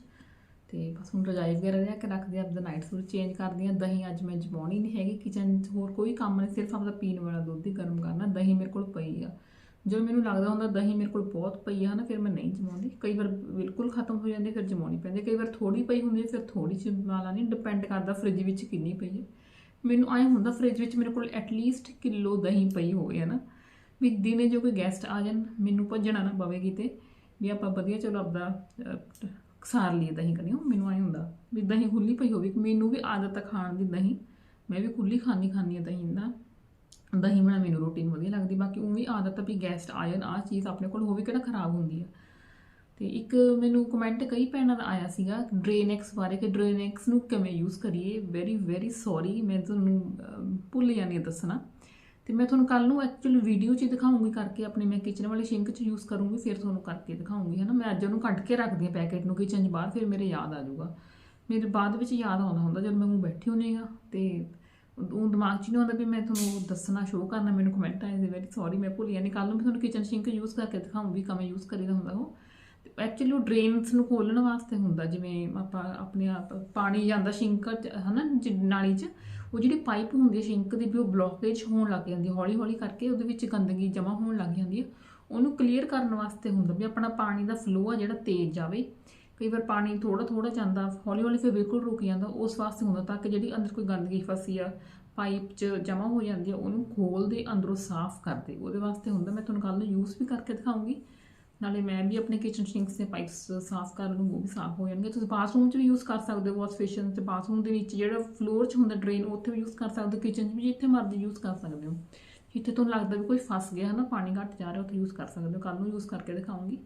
A: ਤੇ ਬਸ ਹੁਣ ਰਜਾਈ ਵਗੈਰਾ ਲਿਆ ਕੇ ਰੱਖਦੇ ਆ, ਆਪਦਾ ਨਾਈਟ ਸੂਟ ਚੇਂਜ ਕਰਦੀ ਆ, ਦਹੀਂ ਅੱਜ ਮੈਂ ਜਮਾਉਣੀ ਨਹੀਂ ਹੈਗੀ ਕਿਚਨ 'ਚ, ਹੋਰ ਕੋਈ ਕੰਮ ਨਹੀਂ ਸਿਰਫ ਆਪਦਾ ਪੀਣ ਵਾਲਾ ਦੁੱਧ ਹੀ ਗਰਮ ਕਰਨਾ, ਦਹੀਂ ਮੇਰੇ ਕੋਲ ਪਈ ਆ। ਜਦੋਂ ਮੈਨੂੰ ਲੱਗਦਾ ਹੁੰਦਾ ਦਹੀਂ ਮੇਰੇ ਕੋਲ ਬਹੁਤ ਪਈ ਆ ਨਾ ਫਿਰ ਮੈਂ ਨਹੀਂ ਜਮਾਉਂਦੀ। ਕਈ ਵਾਰ ਬਿਲਕੁਲ ਖਤਮ ਹੋ ਜਾਂਦੀ, ਫਿਰ ਜਮਾਉਣੀ ਪੈਂਦੀ ਕਈ ਵਾਰ ਥੋੜੀ ਪਈ ਹੁੰਦੀ ਹੈ ਫਿਰ ਥੋੜੀ ਜਮਾ ਲਾਣੀ ਡਿਪੈਂਡ ਕਰਦਾ ਫ੍ਰਿਜ ਵਿੱਚ ਕਿੰਨੀ ਪਈ ਹੈ ਮੈਨੂੰ ਐਂ ਹੁੰਦਾ ਫ੍ਰਿਜ ਵਿੱਚ ਮੇਰੇ ਕੋਲ ਐਟਲੀਸਟ ਕਿਲੋ ਦਹੀਂ ਪਈ ਹੋਵੇ ਹੈ ਨਾ ਵੀ ਦਿਨੇ ਜੋ ਕੋਈ ਗੈਸਟ ਆ ਜਾਣ, ਮੈਨੂੰ ਭੱਜਣਾ ਨਾ ਪਵੇ ਕਿਤੇ, ਵੀ ਆਪਾਂ ਵਧੀਆ, ਚਲੋ ਆਪਦਾ ਸਾਰ ਲਈ ਦਹੀਂ ਕਰਿਓ ਮੈਨੂੰ ਐਂ ਹੁੰਦਾ ਵੀ ਦਹੀਂ ਖੁੱਲੀ ਪਈ ਹੋਵੇ ਮੈਨੂੰ ਵੀ ਆਦਤ ਆ ਖਾਣ ਦੀ ਦਹੀਂ। ਮੈਂ ਵੀ ਖੁੱਲੀ ਖਾਣੀ ਖਾਣੀ ਆ ਦਹੀਂ ਦਾ। ਦਹੀਂ ਬਣਾ, ਮੈਨੂੰ ਰੋਟੀ ਨੂੰ ਵਧੀਆ ਲੱਗਦੀ, ਬਾਕੀ ਉਹ ਵੀ ਆਦਤ ਆ ਵੀ ਗੈਸਟ ਆ ਜਾਣ, ਆਹ ਚੀਜ਼ ਆਪਣੇ ਕੋਲ ਹੋਵੇ, ਕਿਹੜਾ ਖਰਾਬ ਹੁੰਦੀ ਆ। ਤੇ ਇੱਕ ਮੈਨੂੰ ਕਮੈਂਟ ਕਈ ਭੈਣਾਂ ਦਾ ਆਇਆ ਸੀਗਾ ਡਰੇਨੈਕਸ ਬਾਰੇ, ਕਿ ਡਰੇਨੈਕਸ ਨੂੰ ਕਿਵੇਂ ਯੂਜ਼ ਕਰੀਏ? ਵੈਰੀ ਵੈਰੀ ਸੌਰੀ ਮੈਂ ਤੁਹਾਨੂੰ ਭੁੱਲ ਜਾਂਦੀ ਹਾਂ ਦੱਸਣਾ। ਤੇ ਮੈਂ ਤੁਹਾਨੂੰ ਕੱਲ ਨੂੰ ਐਕਚੁਅਲ ਵੀਡੀਓ 'ਚ ਹੀ ਦਿਖਾਉਂਗੀ ਕਰਕੇ, ਆਪਣੇ ਮੈਂ ਕਿਚਨ ਵਾਲੇ ਸਿੰਕ 'ਚ ਯੂਜ਼ ਕਰੂੰਗੀ, ਫਿਰ ਤੁਹਾਨੂੰ ਕਰਕੇ ਦਿਖਾਉਂਗੀ, ਹਨਾ? ਮੈਂ ਅੱਜ ਉਹਨੂੰ ਕੱਢ ਕੇ ਰੱਖਦੀ ਹਾਂ ਪੈਕੇਟ ਨੂੰ ਕਿਚਨ 'ਚ ਬਾਹਰ, ਫਿਰ ਮੇਰੇ ਯਾਦ ਆ ਜਾਊਗਾ। ਮੇਰੇ ਬਾਅਦ ਵਿੱਚ ਯਾਦ ਆਉਂਦਾ ਹੁੰਦਾ ਜਦੋਂ ਮੈਂ ਉਹ ਬੈਠੀ ਹੁੰਦੀ ਆ ਤੇ ਉਹ ਦਿਮਾਗ 'ਚ ਨਹੀਂ ਆਉਂਦਾ ਵੀ ਮੈਂ ਤੁਹਾਨੂੰ ਦੱਸਣਾ ਸ਼ੋਅ ਕਰਨਾ, ਮੈਨੂੰ ਕਮੈਂਟ ਆਏ ਦੇ ਵੈਰੀ ਸੌਰੀ ਮੈਂ ਭੁੱਲ ਜਾਂਦੀ ਕੱਲ ਨੂੰ ਮੈਂ ਤੁਹਾਨੂੰ ਕਿਚਨ ਸਿੰਕ ਯੂਜ਼ ਕਰਕੇ ਦਿਖਾਉਂਗੀ, ਕਿਵੇਂ ਯੂਜ਼ ਕਰੀਦਾ ਹੁੰਦਾ ਉਹ। ਐਕਚੁਅਲੀ ਉਹ ਡਰੇਨਸ ਨੂੰ ਖੋਲਣ ਵਾਸਤੇ ਹੁੰਦਾ, ਜਿਵੇਂ ਆਪਾਂ ਆਪਣੇ ਆਪ ਪਾਣੀ ਜਾਂਦਾ ਸਿੰਕ ਚ, ਹਨਾ ਜ- ਨਾਲੀ 'ਚ ਉਹ ਜਿਹੜੀ ਪਾਈਪ ਹੁੰਦੀ ਹੈ, ਸਿੰਕ ਦੀ ਵੀ ਉਹ ਬਲੌਕੇਜ ਹੋਣ ਲੱਗ ਜਾਂਦੀ ਹੈ ਹੌਲੀ ਹੌਲੀ ਕਰਕੇ ਉਹਦੇ ਵਿੱਚ ਗੰਦਗੀ ਜਮ੍ਹਾਂ ਹੋਣ ਲੱਗ ਜਾਂਦੀ ਹੈ। ਉਹਨੂੰ ਕਲੀਅਰ ਕਰਨ ਵਾਸਤੇ ਹੁੰਦਾ ਵੀ ਆਪਣਾ ਪਾਣੀ ਦਾ ਫਲੋ ਆ ਜਿਹੜਾ ਤੇਜ਼ ਜਾਵੇ। ਕਈ ਵਾਰ ਪਾਣੀ ਥੋੜਾ ਥੋੜਾ ਜਾਂਦਾ ਹੌਲੀ ਹੌਲੀ ਫਿਰ ਬਿਲਕੁਲ ਰੁਕ ਜਾਂਦਾ, ਉਸ ਵਾਸਤੇ ਹੁੰਦਾ ਤਾਂ ਕਿ ਜਿਹੜੀ ਅੰਦਰ ਕੋਈ ਗੰਦਗੀ ਫਸੀ ਆ, ਪਾਈਪ 'ਚ ਜਮ੍ਹਾਂ ਹੋ ਜਾਂਦੀ ਆ, ਉਹਨੂੰ ਖੋਲ ਦੇ, ਅੰਦਰੋਂ ਸਾਫ਼ ਕਰਦੇ ਉਹਦੇ ਵਾਸਤੇ ਹੁੰਦਾ, ਮੈਂ ਤੁਹਾਨੂੰ ਕੱਲ ਨੂੰ ਯੂਜ਼ ਵੀ ਕਰਕੇ ਦਿਖਾਉਂਗੀ। ਨਾਲੇ ਮੈਂ ਵੀ ਆਪਣੇ ਕਿਚਨ ਸਿੰਕਸ ਦੇ ਪਾਈਪਸ ਸਾਫ਼ ਕਰ ਲੂੰ ਉਹ ਵੀ ਸਾਫ਼ ਹੋ ਜਾਣਗੇ। ਤੁਸੀਂ ਬਾਥਰੂਮ 'ਚ ਵੀ ਯੂਜ਼ ਕਰ ਸਕਦੇ ਹੋ ਵਾਸ਼ ਬੇਸਿਨ ਤੇ ਬਾਥਰੂਮ ਦੇ ਵਿੱਚ ਜਿਹੜਾ ਫਲੋਰ 'ਚ ਹੁੰਦਾ ਡਰੇਨ ਉੱਥੇ ਵੀ ਯੂਜ਼ ਕਰ ਸਕਦੇ ਹੋ ਕਿਚਨ 'ਚ ਵੀ, ਜਿੱਥੇ ਮਰਜ਼ੀ ਯੂਜ਼ ਕਰ ਸਕਦੇ ਹੋ। ਜਿੱਥੇ ਤੁਹਾਨੂੰ ਲੱਗਦਾ ਵੀ ਕੋਈ ਫਸ ਗਿਆ ਹੈ ਨਾ ਪਾਣੀ ਘੱਟ ਜਾ ਰਿਹਾ, ਉੱਥੇ ਯੂਜ਼ ਕਰ ਸਕਦੇ ਹੋ। ਕੱਲ ਨੂੰ ਯੂਜ਼ ਕਰਕੇ ਦਿਖਾਉਂਗੀ।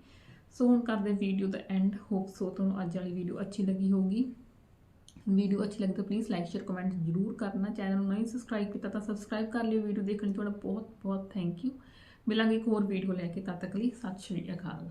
A: ਸੋ ਹੁਣ ਕਰਦੇ ਵੀਡੀਓ ਦਾ ਐਂਡ ਹੋਪ ਸੋ ਤੁਹਾਨੂੰ ਅੱਜ ਵਾਲੀ ਵੀਡੀਓ ਅੱਛੀ ਲੱਗੀ ਹੋਊਗੀ। ਵੀਡੀਓ ਅੱਛੀ ਲੱਗੀ ਤਾਂ ਪਲੀਜ਼ ਲਾਈਕ ਸ਼ੇਅਰ ਕਮੈਂਟ ਜ਼ਰੂਰ ਕਰਨਾ। ਚੈਨਲ ਨੂੰ ਨਹੀਂ ਸਬਸਕ੍ਰਾਈਬ ਕੀਤਾ ਤਾਂ ਸਬਸਕ੍ਰਾਈਬ ਕਰ ਲਿਓ। ਵੀਡੀਓ ਦੇਖਣ ਲਈ ਤੁਹਾਡਾ ਬਹੁਤ ਬਹੁਤ ਥੈਂਕ ਯੂ ਮਿਲਾਂਗੇ ਇੱਕ ਹੋਰ ਵੀਡੀਓ ਲੈ ਕੇ ਤਦ ਤੱਕ ਲਈ ਸਤਿ ਸ਼੍ਰੀ ਅਕਾਲ।